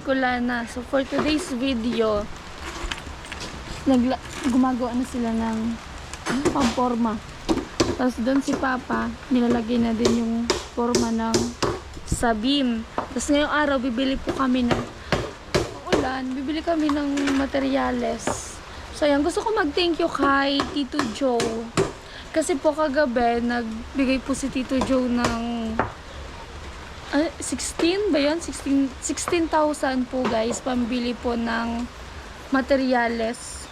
Bicolana. So for today's video, nagla gumagawa na sila ng ano, pamporma. Tapos doon si Papa, nilalagay na din yung forma ng sabim. Tapos ngayong araw, bibili po kami ng ulan, bibili kami ng materyales. So ayan, gusto ko mag-thank you kay Tito Joe. Kasi po kagabi, nagbigay po si Tito Joe ng 16 ba yun? 16 16,000 po guys, pambili po ng materyales.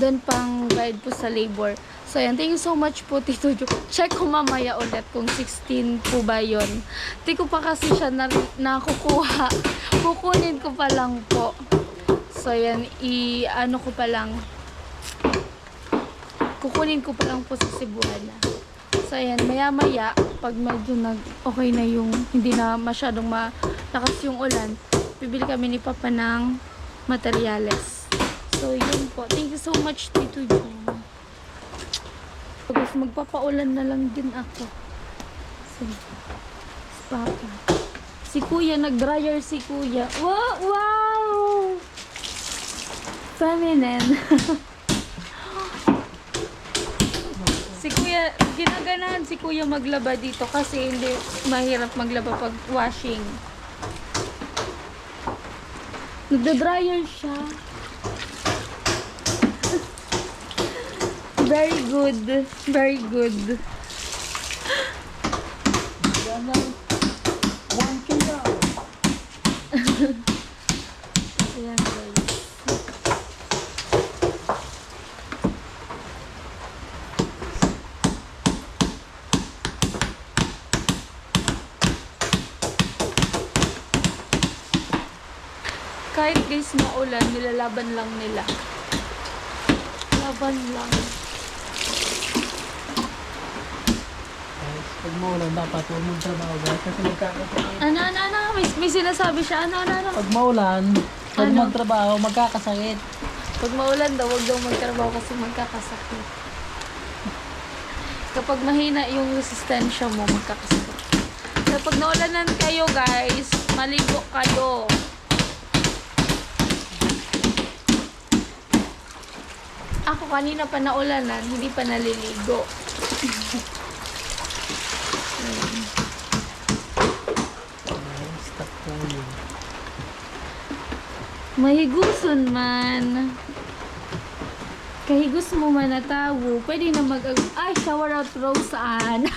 Then pang guide po sa labor. So ayan, thank you so much po Tito Joe. Check ko mamaya ulit kung 16 po ba yun. Di ko pa kasi siya na, nakukuha. Kukunin ko pa lang po. So ayan, i ano ko pa lang. Kukunin ko pa lang po sa Cebuana. So ayan, maya maya, pag medyo nag okay na yung hindi na masyadong malakas yung ulan, bibili kami ni Papa ng materyales. So yun po. Thank you so much Tito Joe. Tapos magpapaulan na lang din ako. So, si Papa. Si Kuya, nag-dryer si Kuya. Wow! Wow! Feminine. si Kuya, ginaganahan si Kuya maglaba dito kasi hindi mahirap maglaba pag washing. Nagda-dryer siya. Very good. Very good. 1K na. Ayan guys. Kahit guys maulan, nilalaban lang nila. Laban lang. Guys, pag maulan, dapat huwag mong trabaho guys. Kasi magkakasakit. Ano, ano, ano? May, may sinasabi siya. Ano, ano, ano? Pag maulan, huwag Ano? magtrabaho, magkakasakit. Pag maulan daw, huwag daw magtrabaho kasi magkakasakit. Kapag mahina yung resistensya mo, magkakasakit. Kapag naulanan kayo, guys, maligo kayo. Ako kanina pa naulanan, hindi pa naliligo. Mahiguson man. Kahigos mo man na tawo, pwede na mag... Ay, shower out Rose Ann.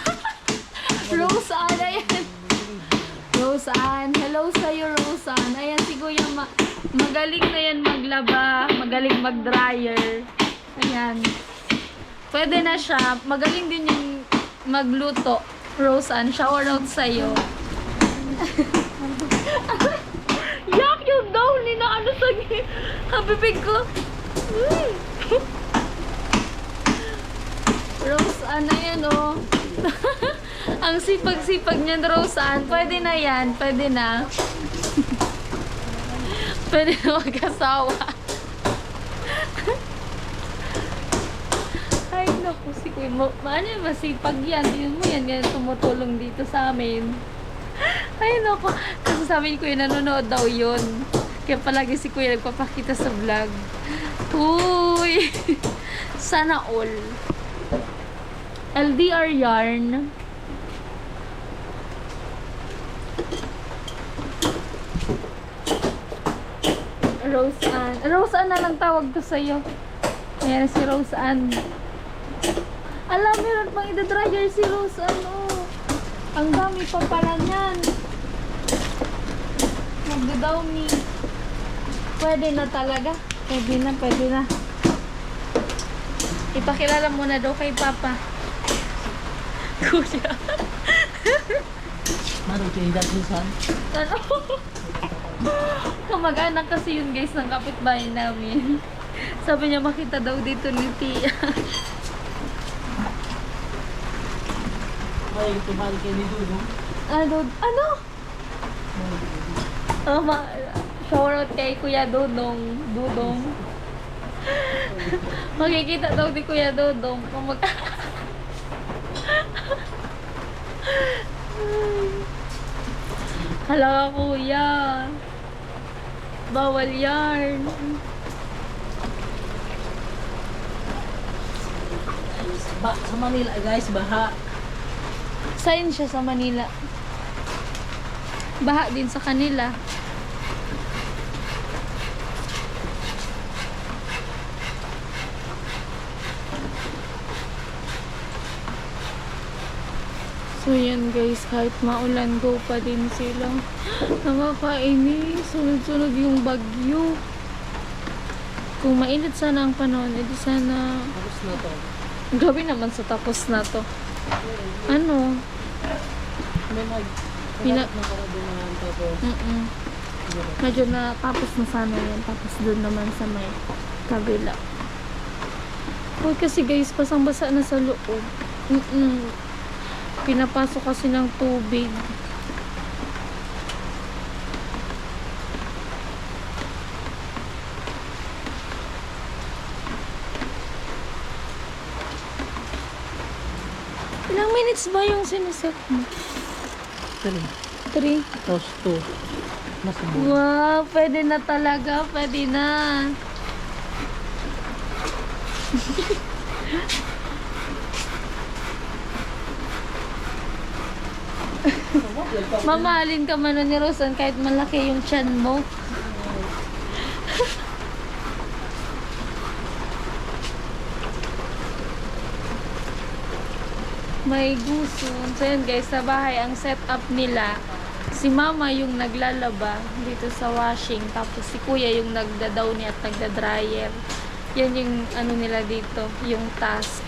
Rose Ann, ayan. Rose Ann. Hello sa'yo, Rose Ann. Ayan, si Kuya, ma- magaling na yan maglaba, magaling mag-dryer. Ayan. Pwede na siya. Magaling din yung magluto. Rose Ann, shower out sa'yo. Yak yung daw ni na ano sa habibig ko. Mm. Rose Ann na yan oh. Ang sipag-sipag niyan Rose Ann. Pwede na yan. Pwede na. Pwede na mag-asawa. Naku, si Kuya mo. Ano yun, masipag yan. Tingnan mo yan, ganyan tumutulong dito sa amin. Ay, naku. Kasi sabi ni Kuya, nanonood daw yun. Kaya palagi si Kuya nagpapakita sa vlog. Uy! Sana all. LDR yarn. Rose Ann. Rose Ann na lang tawag ko sa'yo. Ayan si Rose Ann. Alam, meron pang ida-dryer si Rose Ann. Oh. Ang dami pa pala niyan. Magdadaw ni. Pwede na talaga. Pwede na, pwede na. Ipakilala mo na daw kay Papa. Kuya. Meron kayo datusan. Ano? Kamag-anak kasi yun guys ng kapitbahay namin. Sabi niya makita daw dito ni Tia. Ay, tumali kayo ni Dudu. ano? Ano? Oh, ma shower out kay Kuya Dodong. Dudong. Makikita daw ni Kuya Dodong. Kung mag... Hala Kuya. Bawal yarn. Ba, sa Manila guys, baha. Saan siya sa Manila? Baha din sa kanila. So yan guys, kahit maulan, go pa din sila. Nakakainis. Sunod-sunod yung bagyo. Kung mainit sana ang panahon, edi sana... Tapos na to. Grabe naman sa tapos na to. Ano? May mag... Pina-. Nakaradunahan tapos. Mm-mm. Medyo na tapos na sana yan. Tapos doon naman sa may kabila. Huwag kasi guys, basang-basa na sa loob. Mm-mm. Pinapasok kasi ng tubig. Ilang minutes ba yung siniset mo? Three. Three? Tapos two. Masubod. Wow, pwede na talaga. Pwede na. Mamahalin ka man ni Rosan kahit malaki yung chan mo. May gusto. So yun guys, sa bahay ang setup nila, si mama yung naglalaba dito sa washing, tapos si kuya yung nagdadawni at nagda-dryer. Yan yung ano nila dito, yung task.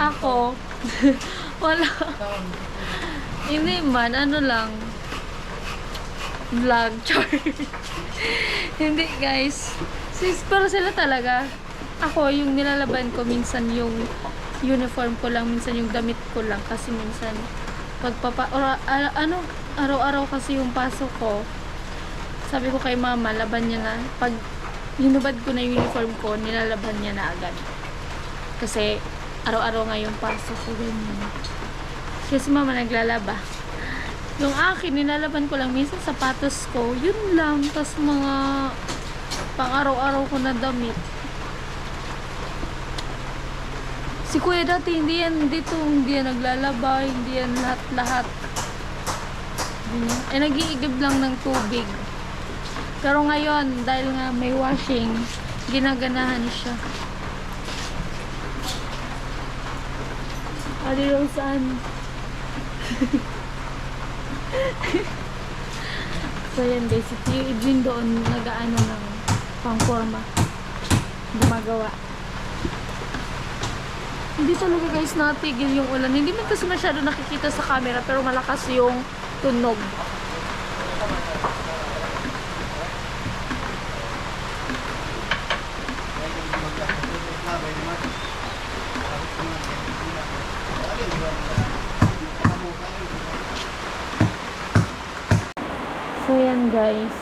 Ako, wala. Hindi man, ano lang. Vlog, char. Hindi guys. Sis, pero sila talaga. Ako, yung nilalaban ko, minsan yung uniform ko lang, minsan yung damit ko lang. Kasi minsan, pagpapa, or, a- ano, araw-araw kasi yung pasok ko. Sabi ko kay mama, laban niya na. Pag hinubad ko na yung uniform ko, nilalaban niya na agad. Kasi, araw-araw nga yung pasok ko. Ganyan. Kasi mama naglalaba. Yung akin, nilalaban ko lang minsan sapatos ko. Yun lang. Tapos mga pang araw-araw ko na damit. Si kuya dati, hindi yan dito. Hindi yan naglalaba. Hindi yan lahat-lahat. Ganyan. Eh, nag-iigib lang ng tubig. Pero ngayon, dahil nga may washing, ginaganahan siya. Adi Rosan. so yan guys, si Edwin doon nag-ano ng pangforma. Gumagawa. Hindi talaga guys natigil yung ulan. Hindi man kasi masyado nakikita sa camera pero malakas yung tunog. So yan guys.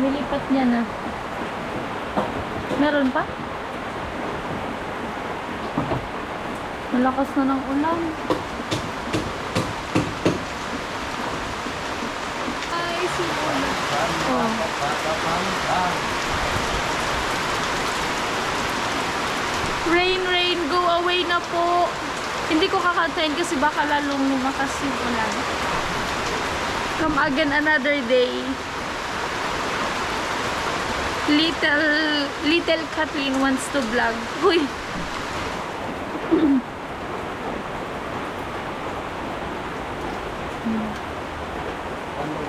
Nilipat niya na. Meron pa? Malakas na ng ulan. Ay, si ulan. Oh. Rain, rain, go away na po. Hindi ko kakantayin kasi baka lalong lumakas yung ulan. Come again another day. Little little Kathleen wants to vlog. Huy.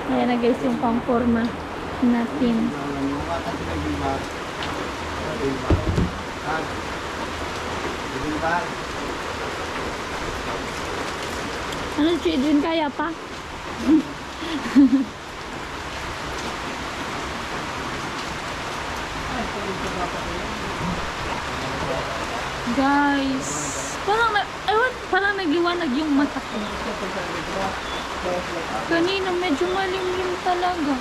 Ayan na guys yung pang-forma natin. Ano Edwin kaya pa? Guys, parang ewan, parang nagliwanag yung mata. Kanina medyo malimlim talaga.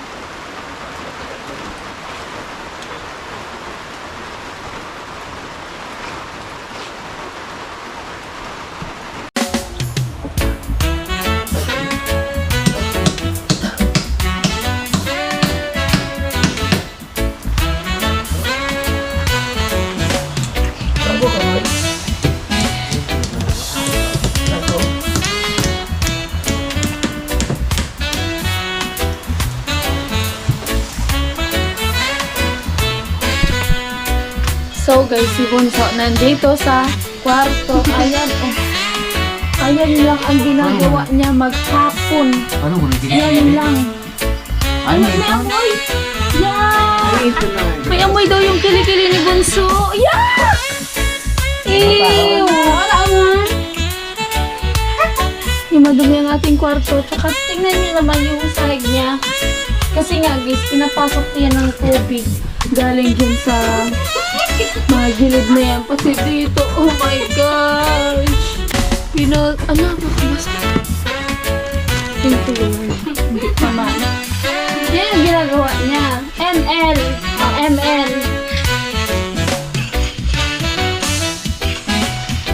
Si Bunso nandito sa kwarto. Ayan, oh. Ayan lang ang ginagawa niya maghapon. Ano mo Yan lang. Ano May amoy! Yan! May amoy daw yung kilikili ni Bunso. Yak! Ew! Yung madumi ang ating kwarto. Tsaka tingnan niyo naman yung sahig niya. Kasi nga guys, pinapasok niya ng tubig. Galing dyan sa mga gilid na yan. Pati dito, oh my gosh! Pina... Ano? Bakit Ito Hindi pa man. Yan ang ginagawa niya. ML. Oh, ML.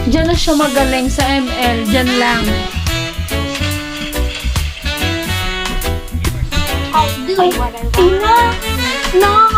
Diyan na siya magaling sa ML. Diyan lang. Ay, ina! Nakakamoy!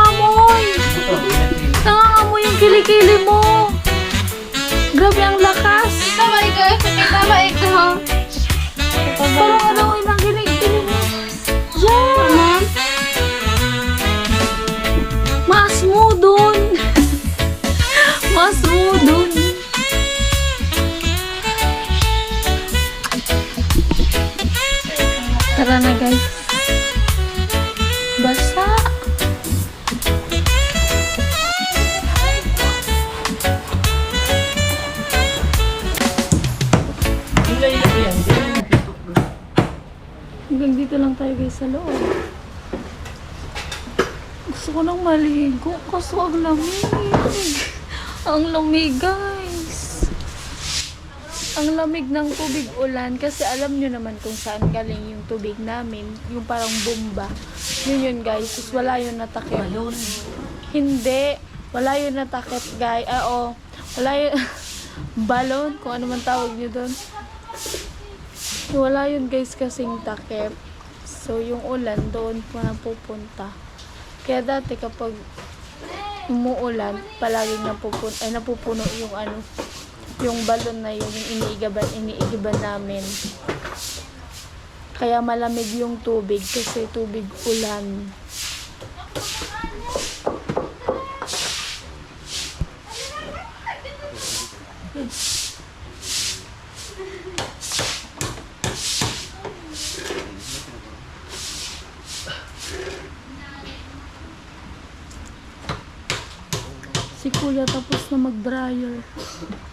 Hanggang dito lang tayo guys sa loob. Gusto ko nang maligo kasi ang lamig. Ang lamig guys. Ang lamig ng tubig ulan kasi alam nyo naman kung saan galing yung tubig namin. Yung parang bomba. Yun yun guys. Tapos wala yun natakip. Hindi. Wala yun natakip guys. Ah, oo. Wala yun. Balon. Kung ano man tawag nyo doon. Wala yun guys kasing takip. So yung ulan doon po napupunta. Kaya dati kapag umuulan, palaging napupuno, ay napupuno yung ano, yung balon na yun, yung iniigaban, iniigiban namin. Kaya malamig yung tubig kasi tubig ulan. Si kuya tapos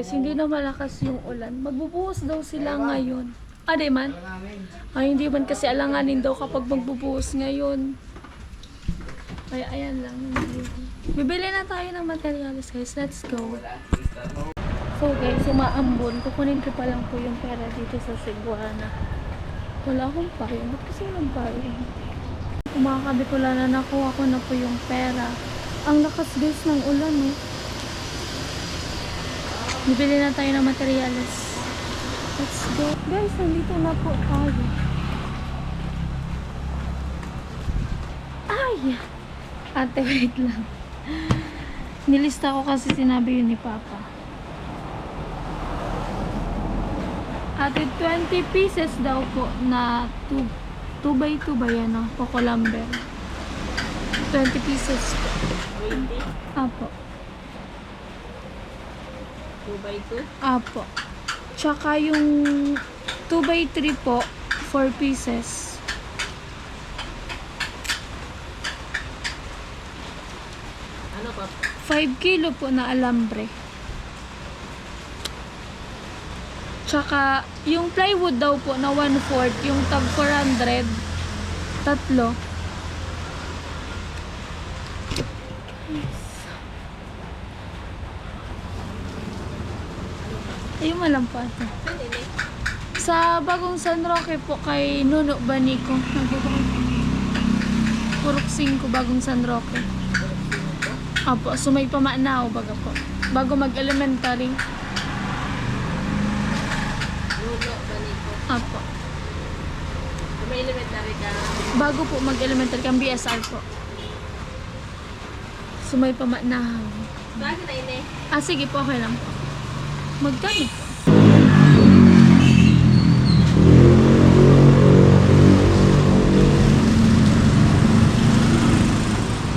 guys, hindi na malakas yung ulan. Magbubuhos daw sila ngayon. Ah, di man? Ay, hindi man kasi alanganin daw kapag magbubuhos ngayon. Ay, ayan lang. Bibili na tayo ng materials guys. Let's go. So guys, umaambon. Kukunin ko pa lang po yung pera dito sa Cebuana. Wala akong payong. Ba't kasi walang payong? Kumakabikula na nakuha ko na po yung pera. Ang lakas guys ng ulan eh. Bibili na tayo ng materials. Let's go. Guys, nandito na po tayo. Ay! Ate, wait lang. Nilista ko kasi sinabi yun ni Papa. Ate, 20 pieces daw po na 2 2 by 2 ba yan, no? Coco lumber. 20 pieces po. 20. Apo. 2 by 2. Apo. Tsaka yung 2 by 3 po, 4 pieces. Ano pa? 5 kilo po na alambre. Tsaka, yung plywood daw po na 1/4, yung tag 400, tatlo. Ayun malam po ate. Sa bagong San Roque po kay Nuno Banico. Purok 5, bagong San Roque. Apo, sumay pa maanaw, baga po. Bago mag-elementary. Lulo, banito. Apo. May elementary ka, Bago po mag-elementary kang BSR po. Sumay pa maanaw. bakit na ini? Ah, sige po, okay lang po. Magkano po?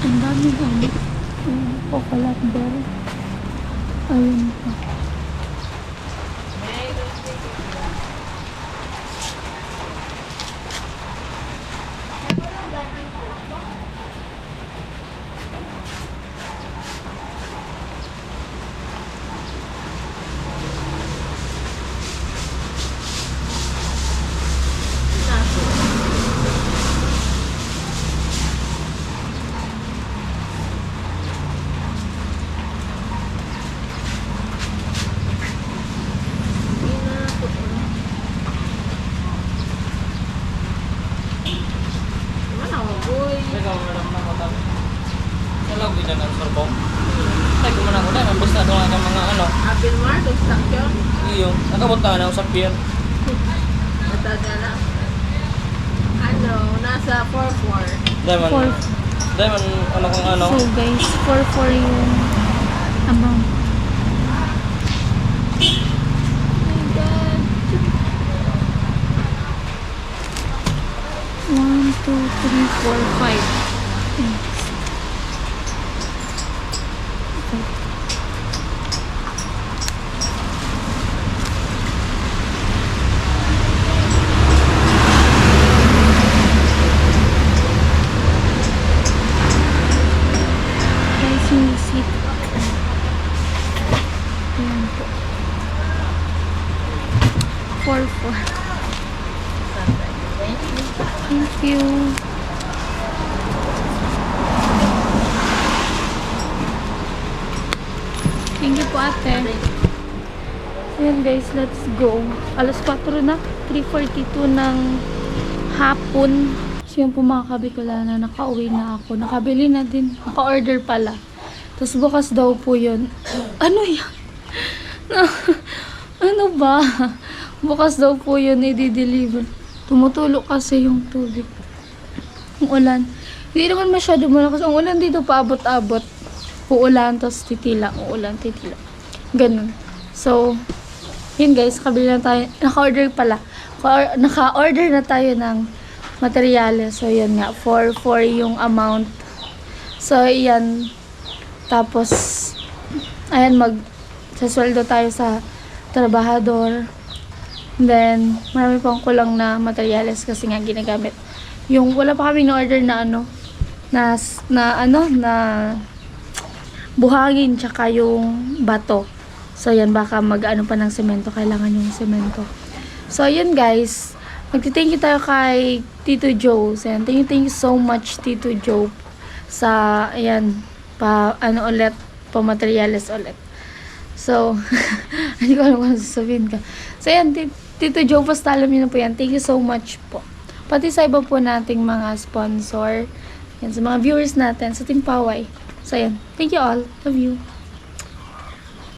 Ang dami dami. Ayun po, kalat bell. Ayun po. Ano, boy? Ikaw, madam na ko tabi. Wala ko dyan ang sorbong. Ay, kumana ko na. Basta doon ang mga ano. Apple Mart, construction. Iyo. Nakabot na na sa pier. Nataga na. Ano, nasa fourth floor. Diamond. Four. Diamond, ano kung ano. So guys, 4 yung amount. Oh my God. One, two, three, four, five. Thanks. Okay. Receipt. Ayan po. 4-4. Thank you. Thank you po ate. Ayan guys, let's go. Alas 4 na. 3.42 ng hapon. So yun po mga kabikulana, nakauwi na ako. Nakabili na din. Naka-order pala. Tapos bukas daw po yun. Ano yan? ano ba? Bukas daw po yun i-deliver. Tumutulo kasi yung tubig. Yung ulan. Hindi naman masyado malakas. Ang ulan dito paabot-abot. Uulan, tapos titila. Uulan, titila. Ganun. So, yun guys, kabili na tayo. Naka-order pala. Naka- Naka-order na tayo ng materyales. So, yun nga. 4-4 yung amount. So, yan. Tapos, ayan, mag sasweldo tayo sa trabahador. Then, marami pang kulang na materyales kasi nga ginagamit. Yung wala pa kaming na-order na ano, na, na ano, na buhangin tsaka yung bato. So, yan, baka mag-ano pa ng semento. Kailangan yung semento. So, yun guys. Magti-thank you tayo kay Tito Joe. So, yan, thank you, thank you so much, Tito Joe. Sa, ayan, pa, ano ulit, pa materials ulit. So, hindi ko alam kung ano sasabihin ka. So, yan, Ti- Tito Joe Pastal, alam niyo na po yan. Thank you so much po. Pati sa iba po nating mga sponsor. Yan, sa mga viewers natin, sa Team Paway. So, yan. Thank you all. Love you.